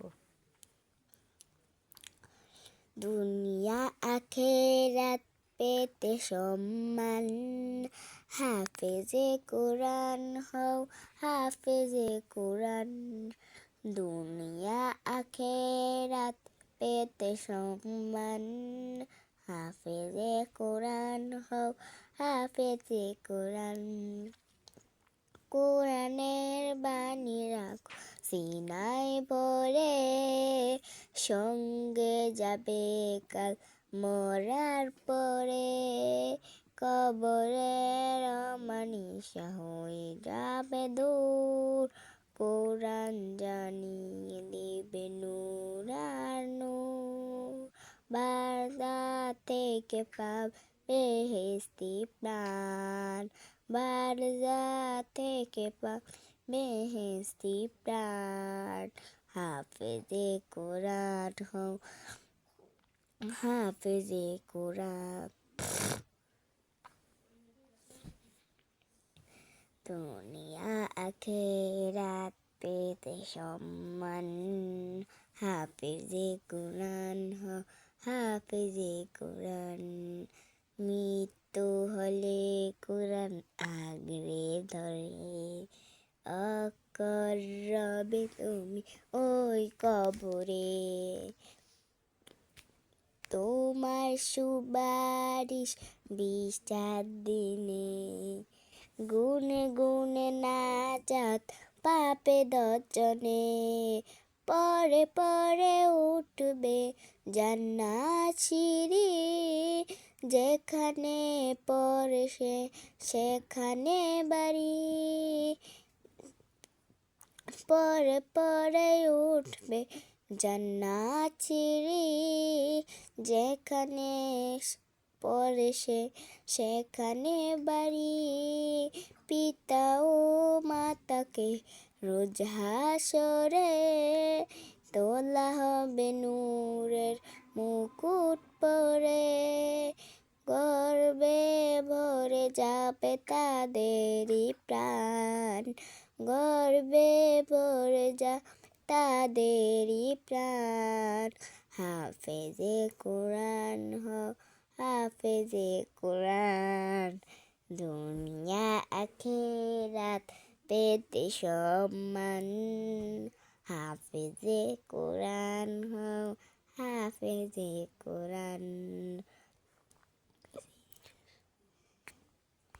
পড়ব দুনিয়া আখেরাত পেতে সম্মান হাফেজে কোরআন হও হাফেজে কোরআন দুনিয়া আখেরাত পেতে সম্মান হাফেজে কোরআন হও হাফেজে কোরআন কোরআনের বাণী রাখো সিনাই পরে সঙ্গে যাবে কাল মরার পরে। কবরের মানিসা হয়ে যাবে দূর, কোরআন জানিয়ে দিবে নূর আর নূর। বারদা থেকে হেস্তি প্রাণ বারদা থেকে পাবে হেস্তি প্রাণ হাফেজে কোরআন হও। হাফেজে কোরআন দুনিয়া আখেরাত পেতে সম্মান। হাফেজে কোরআন হও, হাফেজে কোরআন। মৃত্যু হলে কোরআন আগরে ধরে। অকরবে তুমি ওই কবরে। তোমার সুবারিশ বিশটার দিনে গুনে গুনে নাচাত পাপে দর্জনে। পরে পরে উঠবে জান্নাত সিঁড়ি যেখানে পরে সে, সেখানে বাড়ি। পরে পরে উঠবে জান্নাত সিঁড়ি যেখানে পরে সে, সেখানে বাড়ি। পিতা ও মাতাকে রোজ হাসরে তোলা হবে নূরের মুকুট পরে। গর্বে ভরে যাবে তাদেরই প্রাণ। গর্বে ভরে যা তাদেরই প্রাণ। হাফেজে কোরআন হও হাফেজে কোরআন। দুনিয়া আখেরাত পেতে সম্মান। হাফেজে কোরআন হাফেজে কোরআন।